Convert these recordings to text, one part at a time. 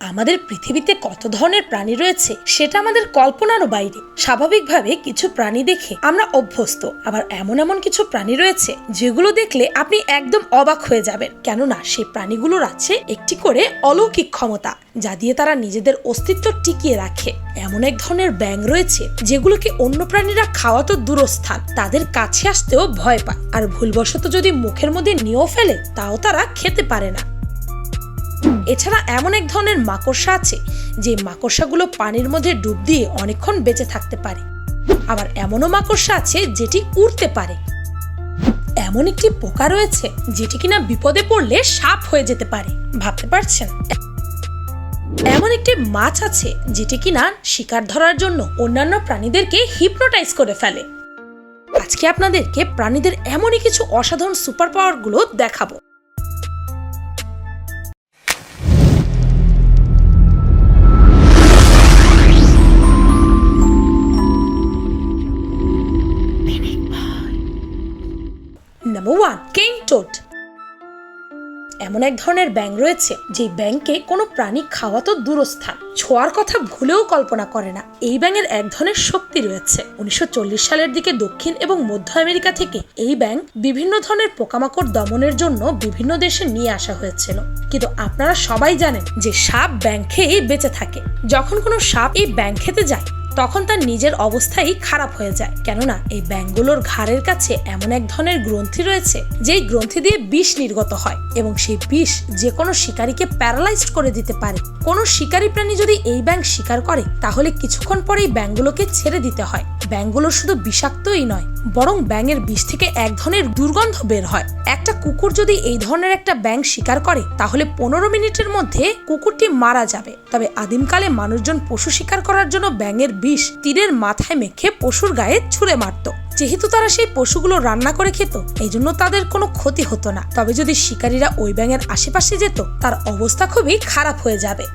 আমাদের পৃথিবীতে কত ধরনের প্রাণী রয়েছে, সেটা আমাদের কল্পনারও বাইরে। স্বাভাবিকভাবে কিছু প্রাণী দেখে আমরা অভ্যস্ত, আবার এমন এমন কিছু প্রাণী রয়েছে যেগুলো দেখলে আপনি একদম অবাক হয়ে যাবেন। কেননা সেই প্রাণীগুলোর আছে একটি করে অলৌকিক ক্ষমতা, যা দিয়ে তারা নিজেদের অস্তিত্ব টিকিয়ে রাখে। এমন এক ধরনের ব্যাং রয়েছে যেগুলোকে অন্য প্রাণীরা খাওয়া তো দূরস্থান, তাদের কাছে আসতেও ভয় পায়। আর ভুলবশত যদি মুখের মধ্যে নিয়েও ফেলে, তাও তারা খেতে পারে না। এছাড়া এমন এক ধরনের মাকড়সা আছে যে মাকড়সাগুলো পানির মধ্যে ডুব দিয়ে অনেকক্ষণ বেঁচে থাকতে পারে। আবার এমনও মাকড়সা আছে যেটি উড়তে পারে। এমন একটি পোকা রয়েছে যেটি কিনা বিপদে পড়লে সাপ হয়ে যেতে পারে। ভাবতে পারছেন? এমন একটি মাছ আছে যেটি কিনা শিকার ধরার জন্য অন্যান্য প্রাণীদেরকে হিপনোটাইজ করে ফেলে। আজকে আপনাদেরকে প্রাণীদের এমনই কিছু অসাধারণ সুপার পাওয়ারগুলো দেখাবো। টোট। এমন এক ধরনের ব্যাং রয়েছে যে ব্যাংকে কোনো প্রাণী খাওয়া তো দূরস্থান। ছোঁয়ার কথা ভুলেও কল্পনা করে না। এই ব্যাঙের এক ধরনের শক্তি রয়েছে। উনিশশো চল্লিশ সালের দিকে দক্ষিণ এবং মধ্য আমেরিকা থেকে এই ব্যাং বিভিন্ন ধরনের পোকামাকড় দমনের জন্য বিভিন্ন দেশে নিয়ে আসা হয়েছিল। কিন্তু আপনারা সবাই জানেন যে সাপ ব্যাং খেয়েই বেঁচে থাকে। যখন কোনো সাপ এই ব্যাং খেতে যায় তখন তার নিজের অবস্থাই খারাপ হয়ে যায়। কেননা, এই ব্যাঙগুলোর ঘাড়ের কাছে এমন এক ধরনের গ্রন্থি রয়েছে, যেই গ্রন্থি দিয়ে বিষ নির্গত হয় এবং সেই বিষ যে কোনো শিকারীকে প্যারালাইজড করে দিতে পারে। কোনো শিকারী প্রাণী যদি এই ব্যাঙ শিকার করে, তাহলে কিছুক্ষণ পরেই ব্যাঙগুলোকে ছেড়ে দিতে হয়। ব্যাঙগুলো শুধু বিষাক্তই নয়, বরং ব্যাঙের বিষ থেকে এক ধরনের দুর্গন্ধ বের হয়। একটা কুকুর যদি এই ধরনের একটা ব্যাঙ শিকার করে, তাহলে পনেরো মিনিটের মধ্যে কুকুরটি মারা যাবে। তবে আদিমকালে মানুষজন পশু শিকার করার জন্য ব্যাঙের বিষ তীরের মাথায় মেখে পশুর গায়ে ছুঁড়ে মারত। যেহেতু তারা সেই পশুগুলো রান্না করে খেত এই জন্য তাদের কোনো ক্ষতি হতো না। তবে যদি শিকারীরা ওই ব্যাঙের আশেপাশে যেত, তার অবস্থা খুবই খারাপ হয়ে যাবে।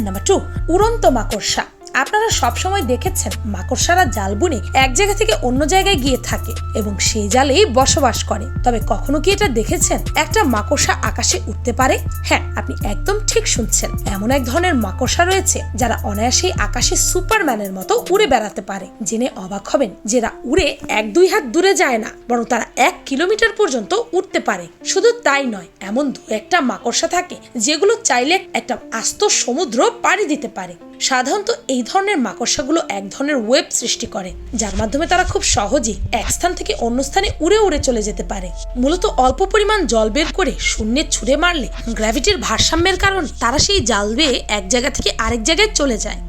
নাম্বার টু উড়ন্ত মাকড়সা। আপনারা সবসময় দেখেছেন মাকড়সারা জাল বুনে এক জায়গা থেকে অন্য জায়গায় গিয়ে থাকে এবং সেই জালেই বসবাস করে। তবে কখনো কি এটা দেখেছেন? একটা মাকড়সা আকাশে উঠতে পারে? হ্যাঁ আপনি একদম ঠিক শুনছেন। এমন এক ধরনের মাকড়সা রয়েছে যারা অনায়াসেই আকাশে সুপারম্যানের মতো উড়ে বেড়াতে পারে। জেনে অবাক হবেন যেরা উড়ে এক দুই হাত দূরে যায় না, বরং তারা এক কিলোমিটার পর্যন্ত উঠতে পারে। শুধু তাই নয়, এমন দু একটা মাকড়সা থাকে যেগুলো চাইলে একটা আস্ত সমুদ্র পাড়ি দিতে পারে। সাধারণত এই ধরনের মাকড়সাগুলো এক ধরনের ওয়েব সৃষ্টি করে, যার মাধ্যমে তারা খুব সহজেই এক স্থান থেকে অন্য স্থানে উড়ে উড়ে চলে যেতে পারে। মূলত অল্প পরিমাণ জল বের করে শূন্যে ছুঁড়ে মারলে গ্র্যাভিটির ভারসাম্যের কারণে তারা সেই জাল বেয়ে এক জায়গা থেকে আরেক জায়গায় চলে যায়।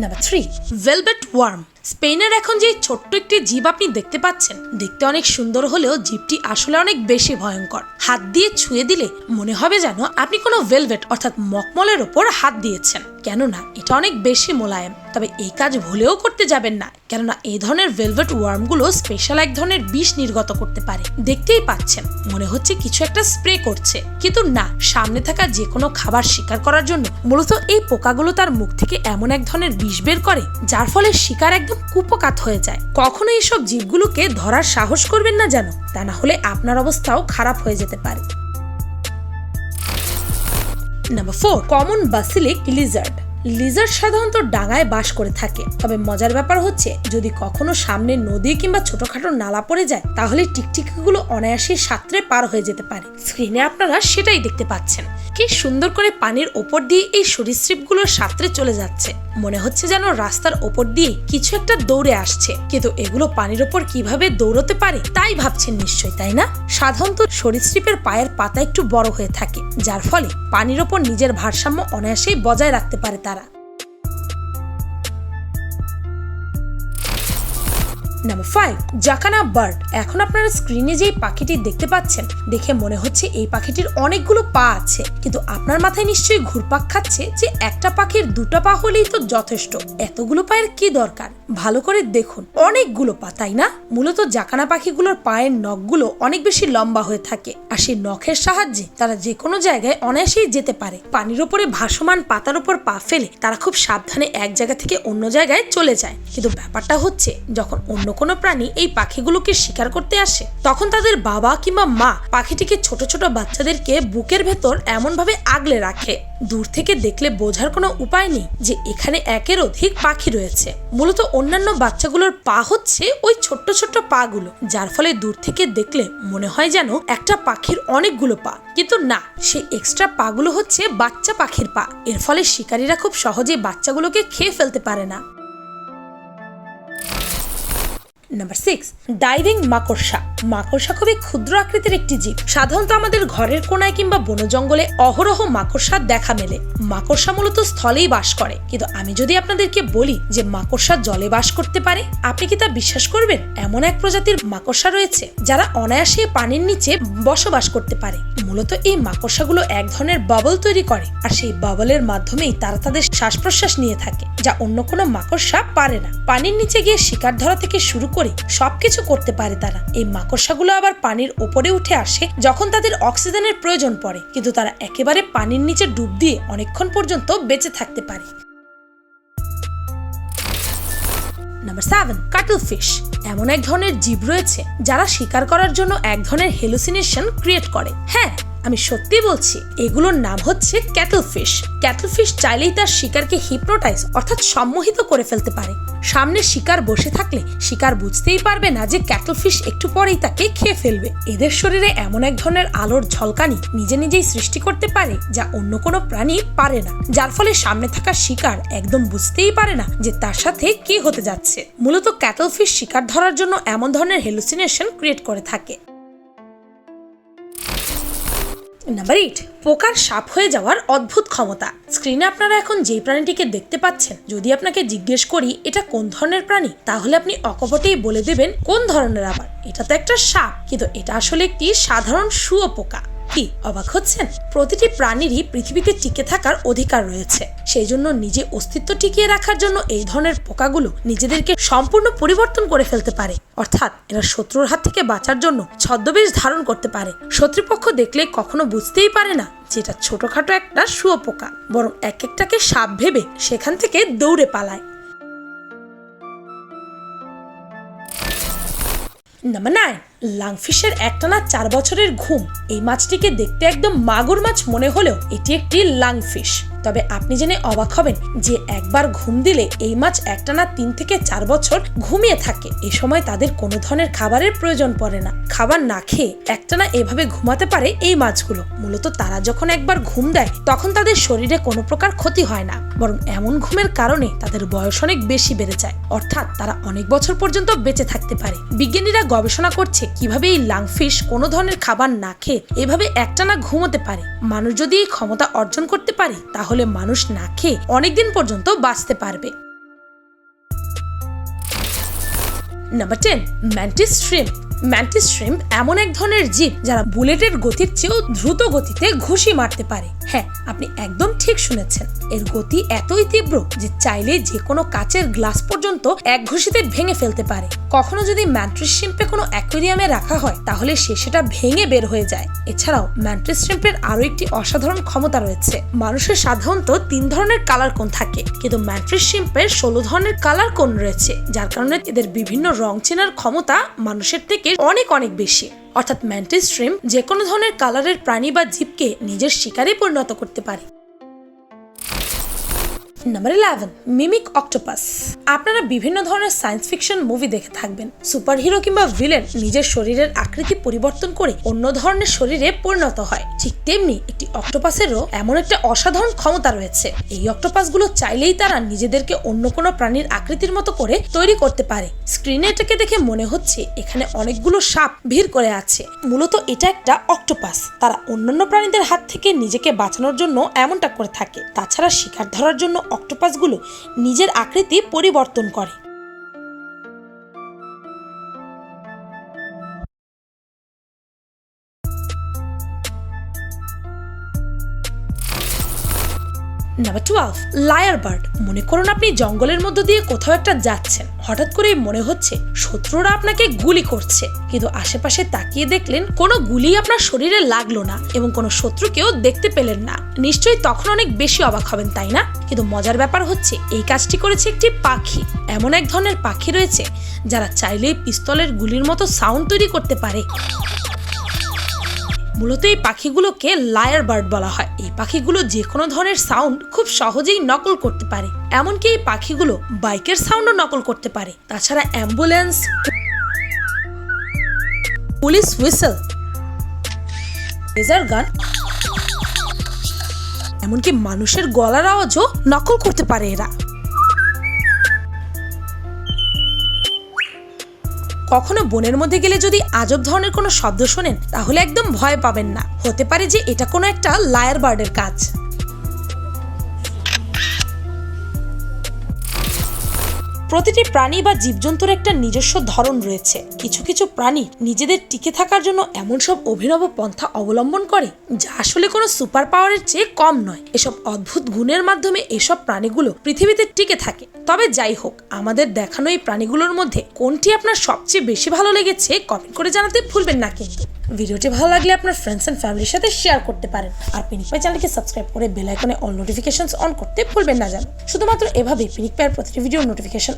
নাম্বার থ্রি ভেলভেট ওয়ার্ম স্পেনের এখন যে ছোট্ট একটি জীব আপনি দেখতে পাচ্ছেন, দেখতে অনেক সুন্দর হলেও জীবটি আসলে অনেক বেশি ভয়ঙ্কর। হাত দিয়ে ছুঁয়ে দিলে মনে হবে যেন আপনি কোনো ভেলভেট অর্থাৎ মকমলের ওপর হাত দিয়েছেন। কেননা এটা অনেক বেশি মোলায়েম। তবে এই কাজ ভুলেও করতে যাবেন না, কেননা এই ধরনের ভেলভেট ওয়ার্মগুলো স্পেশাল এক ধরনের বিষ নির্গত করতে পারে। দেখতেই পাচ্ছেন, মনে হচ্ছে কিছু একটা স্প্রে করছে। কিন্তু না, সামনে থাকা যে কোনো খাবার শিকার করার জন্য মূলত এই পোকাগুলো তার মুখ থেকে এমন এক ধরনের বিষ বের করে, যার ফলে শিকার একদম কুপকাত হয়ে যায়। কখনো এইসব জীবগুলোকে ধরার সাহস করবেন না যেন, তা না হলে আপনার অবস্থাও খারাপ হয়ে যেতে পারে। Number four common basilisk lizard lizard সাধারণত ডাঙায় বাস করে থাকে। তবে মজার ব্যাপার হচ্ছে, যদি কখনো সামনে নদী কিংবা ছোটখাটো নালা পড়ে যায়, তাহলে টিকটিকিগুলো অনায়াসে সাঁতরে পার হয়ে যেতে পারে। স্ক্রিনে আপনারা সেটাই দেখতে পাচ্ছেন। কি সুন্দর করে পানির ওপর দিয়ে এই সরীসৃপগুলো সাঁতরে চলে যাচ্ছে। মনে হচ্ছে যেন রাস্তার ওপর দিয়ে কিছু একটা দৌড়ে আসছে। কিন্তু এগুলো পানির ওপর কীভাবে দৌড়তে পারে, তাই ভাবছেন নিশ্চয় তাই না? সাধারণত সরীসৃপের পায়ের পাতা একটু বড় হয়ে থাকে, যার ফলে পানির ওপর নিজের ভারসাম্য অনায়াসেই বজায় রাখতে পারে তারা। নাম্বার ফাইভ জাকানা বার্ড এখন আপনারা স্ক্রিনে যেই পাখিটি দেখতে পাচ্ছেন, দেখে মনে হচ্ছে এই পাখিটির অনেকগুলো পা আছে। কিন্তু আপনার মাথায় নিশ্চয়ই ঘুরপাক খাচ্ছে যে একটা পাখির দুটা পা হলেই তো যথেষ্ট। এতগুলো পায়ের কি দরকার? ভালো করে দেখুন। অনেকগুলো পা, তাই না? মূলত জাকানা পাখিগুলোর পায়ের নখগুলো অনেক বেশি লম্বা হয়ে থাকে আর সেই নখের সাহায্যে তারা যে কোনো জায়গায় অনায়াসেই যেতে পারে। পানির ওপরে ভাসমান পাতার উপর পা ফেলে তারা খুব সাবধানে এক জায়গা থেকে অন্য জায়গায় চলে যায়। কিন্তু ব্যাপারটা হচ্ছে, যখন অন্য কোনো প্রাণী এই পাখিগুলোকে শিকার করতে আসে, তখন তাদের বাবা কিংবা মা পাখিটিকে ছোট ছোট বাচ্চাদেরকে বুকের ভেতর এমনভাবে আগলে রাখে। দূর থেকে দেখলে বোঝার কোনো উপায় নেই যে এখানে একের অধিক পাখি রয়েছে। মূলত অন্যান্য বাচ্চাগুলোর পা হচ্ছে ওই ছোট্ট ছোট্ট পাগুলো, যার ফলে দূর থেকে দেখলে মনে হয় যেন একটা পাখির অনেকগুলো পা। কিন্তু না সে এক্সট্রা পাগুলো হচ্ছে বাচ্চা পাখির পা। এর ফলে শিকারীরা খুব সহজে বাচ্চাগুলোকে খেয়ে ফেলতে পারে না। নাম্বার সিক্স ডাইভিং মাকড়সা। মাকড়সা খুবই ক্ষুদ্র আকৃতির একটি জীব। সাধারণত আমাদের ঘরের কোনায় কিংবা বন জঙ্গলে অহরহ মাকড়সা দেখা মেলে। মাকড়সা মূলত স্থলেই বাস করে। কিন্তু আমি যদি আপনাদেরকে বলি যে মাকড়সা জলে বাস করতে পারে, আপনি কি তা বিশ্বাস করবেন? এমন এক প্রজাতির মাকড়সা রয়েছে, যারা অনায়াসে পানির নিচে বসবাস করতে পারে। মূলত এই মাকড়সাগুলো এক ধরনের বাবল তৈরি করে, আর সেই বাবলের মাধ্যমেই তারা তাদের শ্বাস প্রশ্বাস নিয়ে থাকে, যা অন্য কোনো মাকড়সা পারে না। পানির নিচে গিয়ে শিকার ধরা থেকে শুরু করে সবকিছু করতে পারে তারা। এই মাকড়সাগুলো আবার পানির ওপরে উঠে আসে যখন তাদের অক্সিজেনের প্রয়োজন পড়ে, কিন্তু তারা একেবারে পানির নিচে ডুব দিয়ে অনেকক্ষণ পর্যন্ত বেঁচে থাকতে পারে। নাম্বার সেভেন কাটল ফিশ এমন এক ধরনের জীব রয়েছে যারা শিকার করার জন্য এক ধরনের হেলুসিনেশন ক্রিয়েট করে। হ্যাঁ আমি সত্যি বলছি, এগুলোর নাম হচ্ছে ক্যাটল ফিশ ক্যাটল ফিশ চাইলেই তার শিকারকে হিপনোটাইজ, অর্থাৎ সম্মোহিত করে ফেলতে পারে। সামনে শিকার বসে থাকলে শিকার বুঝতেই পারবে না যে ক্যাটল ফিশ একটু পরেই তাকে খেয়ে ফেলবে। এদের শরীরে এমন এক ধরনের আলোর ঝলকানি নিজে নিজেই সৃষ্টি করতে পারে যা অন্য কোনো প্রাণী পারে না। যার ফলে সামনে থাকা শিকার একদম বুঝতেই পারে না যে তার সাথে কি হতে যাচ্ছে। মূলত ক্যাটল ফিশ শিকার ধরার জন্য এমন ধরনের হেলুসিনেশন ক্রিয়েট করে থাকে। নাম্বার এইট পোকার সাপ হয়ে যাওয়ার অদ্ভুত ক্ষমতা। স্ক্রিনে আপনারা এখন যে প্রাণীটিকে দেখতে পাচ্ছেন, যদি আপনাকে জিজ্ঞেস করি, এটা কোন ধরনের প্রাণী? তাহলে আপনি অকপটেই বলে দেবেন, কোন ধরনের আবার? এটা তো একটা সাপ, কিন্তু এটা আসলে একটি সাধারণ শুয়োপোকা। কি অবাক হচ্ছেন? প্রতিটি প্রাণীরই পৃথিবীতে টিকে থাকার অধিকার রয়েছে। সেই জন্য নিজে অস্তিত্ব টিকিয়ে রাখার জন্য এই ধরনের পোকাগুলো নিজেদেরকে সম্পূর্ণ পরিবর্তন করে ফেলতে পারে। অর্থাৎ এরা শত্রুর হাত থেকে বাঁচার জন্য ছদ্মবেশ ধারণ করতে পারে। শত্রুপক্ষ দেখলে কখনো বুঝতেই পারে না যেটা ছোটখাটো একটা শুয়োপোকা, বরং এক একটাকে সাপ ভেবে সেখান থেকে দৌড়ে পালায়। নাম্বার নাইন লাংফিশের একটানা চার বছরের ঘুম। এই মাছটিকে দেখতে একদম মাগুর মাছ মনে হলেও এটি একটি লাংফিশ। তবে আপনি জেনে অবাক হবেন যে একবার ঘুম দিলে এই মাছ একটানা তিন থেকে চার বছর ঘুমিয়ে থাকে। এ সময় তাদের কোনো ধরনের খাবারের প্রয়োজন পড়ে না। খাবার না খেয়ে একটানা এভাবে ঘুমাতে পারে এই মাছগুলো। মূলত তারা যখন একবার ঘুম দেয়, তখন তাদের শরীরে কোনো প্রকার ক্ষতি হয় না। বরং এমন ঘুমের কারণে তাদের বয়স অনেক বেশি বেড়ে যায়। অর্থাৎ তারা অনেক বছর পর্যন্ত বেঁচে থাকতে পারে। বিজ্ঞানীরা গবেষণা করছে কীভাবে এই লাংফিশ কোনো ধরনের খাবার না খেয়ে এভাবে একটানা ঘুমোতে পারে? মানুষ যদি এই ক্ষমতা অর্জন করতে পারে, তাহলে মানুষ না খেয়ে অনেকদিন পর্যন্ত বাঁচতে পারবে। Number ten mantis shrimp mantis shrimp এমন এক ধরনের জীব যারা বুলেটের গতির চেয়েও দ্রুত গতিতে ঘুষি মারতে পারে। হ্যাঁ আপনি একদম ঠিক শুনেছেন। এর গতি এতই তীব্র যে চাইলে যে কোনো কাচের গ্লাস পর্যন্ত এক ঘুষিতে ভেঙে ফেলতে পারে। কখনো যদি ম্যান্ট্রিস শ্রিম্পে কোনো অ্যাকোয়ারিয়ামে রাখা হয়, তাহলে সে সেটা ভেঙে বের হয়ে যায়। এছাড়াও ম্যান্ট্রিস শ্রিম্পের আরও একটি অসাধারণ ক্ষমতা রয়েছে। মানুষের সাধারণত তিন ধরনের কালার কোন থাকে, কিন্তু ম্যান্ট্রিস শ্রিম্পের ষোলো ধরনের কালার কোন রয়েছে, যার কারণে এদের বিভিন্ন রং চেনার ক্ষমতা মানুষের থেকে অনেক অনেক বেশি। অর্থাৎ ম্যান্টিস স্ট্রিম যে কোনো ধরনের কালারের প্রাণী বা জীবকে নিজের শিকারে পরিণত করতে পারে। নাম্বার ইলেভেন মিমিক অক্টোপাস আপনারা বিভিন্ন ধরনের সায়েন্স ফিকশন মুভি দেখে থাকবেন। সুপারহিরো কিংবা ভিলেন নিজের শরীরের আকৃতি পরিবর্তন করে অন্য ধরনের শরীরে পরিণত হয়। ঠিক তেমনি একটি অক্টোপাসেরও এমন একটা অসাধারণ ক্ষমতা রয়েছে। এই অক্টোপাসগুলো চাইলেই তারা নিজেদেরকে অন্য কোনো প্রাণীর আকৃতির মতো করে তৈরি করতে পারে। স্ক্রিনে এটাকে দেখে মনে হচ্ছে এখানে অনেকগুলো সাপ ভিড় করে আছে। মূলত এটা একটা অক্টোপাস তারা অন্যান্য প্রাণীদের হাত থেকে নিজেকে বাঁচানোর জন্য এমনটা করে থাকে। তাছাড়া শিকার ধরার জন্য অক্টোপাসগুলো নিজের আকৃতি পরিবর্তন করে। নাম্বার টুয়েলভ লায়ার বার্ড মনে করুন আপনি জঙ্গলের মধ্য দিয়ে কোথাও একটা যাচ্ছেন। হঠাৎ করে মনে হচ্ছে শত্রুরা আপনাকে গুলি করছে। কিন্তু আশেপাশে তাকিয়ে দেখলেন কোনো গুলি আপনার শরীরে লাগল না এবং কোনো শত্রুকেও দেখতে পেলেন না। নিশ্চয়ই তখন অনেক বেশি অবাক হবেন, তাই না? কিন্তু মজার ব্যাপার হচ্ছে এই কাজটি করেছে একটি পাখি। এমন এক ধরনের পাখি রয়েছে যারা চাইলেই পিস্তলের গুলির মতো সাউন্ড তৈরি করতে পারে। মূলত এই পাখিগুলোকে লায়ার বার্ড বলা হয়। এই পাখিগুলো যে কোনো ধরনের সাউন্ড খুব সহজেই নকল করতে পারে। এমনকি এই পাখিগুলো বাইকের সাউন্ডও নকল করতে পারে। তাছাড়া অ্যাম্বুলেন্স পুলিশ হুইসেল লেজার গান এমনকি মানুষের গলার আওয়াজও নকল করতে পারে এরা। কখনো বনের মধ্যে গেলে যদি আজব ধরনের কোনো শব্দ শোনেন, তাহলে একদম ভয় পাবেন না। হতে পারে যে এটা কোনো একটা লায়ার বার্ডের কাজ। প্রতিটি প্রাণী বা জীবজন্তুর একটা নিজস্ব ধরন রয়েছে। কিছু কিছু প্রাণী নিজেদের টিকে থাকার জন্য এমন সব অভিনব পন্থা অবলম্বন করে, যা আসলে কোনো সুপার পাওয়ারের চেয়ে কম নয়। এসব অদ্ভুত গুণের মাধ্যমে এসব প্রাণীগুলো পৃথিবীতে টিকে থাকে। তবে যাই হোক, আমাদের দেখানো এই প্রাণীগুলোর মধ্যে কোনটি আপনার সবচেয়ে বেশি ভালো লেগেছে কমেন্ট করে জানাতে ভুলবেন না কিন্তু। ভিডিওটি ভালো লাগলে আপনার ফ্রেন্ডস অ্যান্ড ফ্যামিলির সাথে শেয়ার করতে পারেন। আর পিনিক পাই চ্যানেলকে সাবস্ক্রাইব করে বেল আইকনে অল নোটিফিকেশনস অন করতে ভুলবেন না যেন শুধুমাত্র এভাবেই পিনিক পায়ের প্রতিটি ভিডিওর নোটিফিকেশন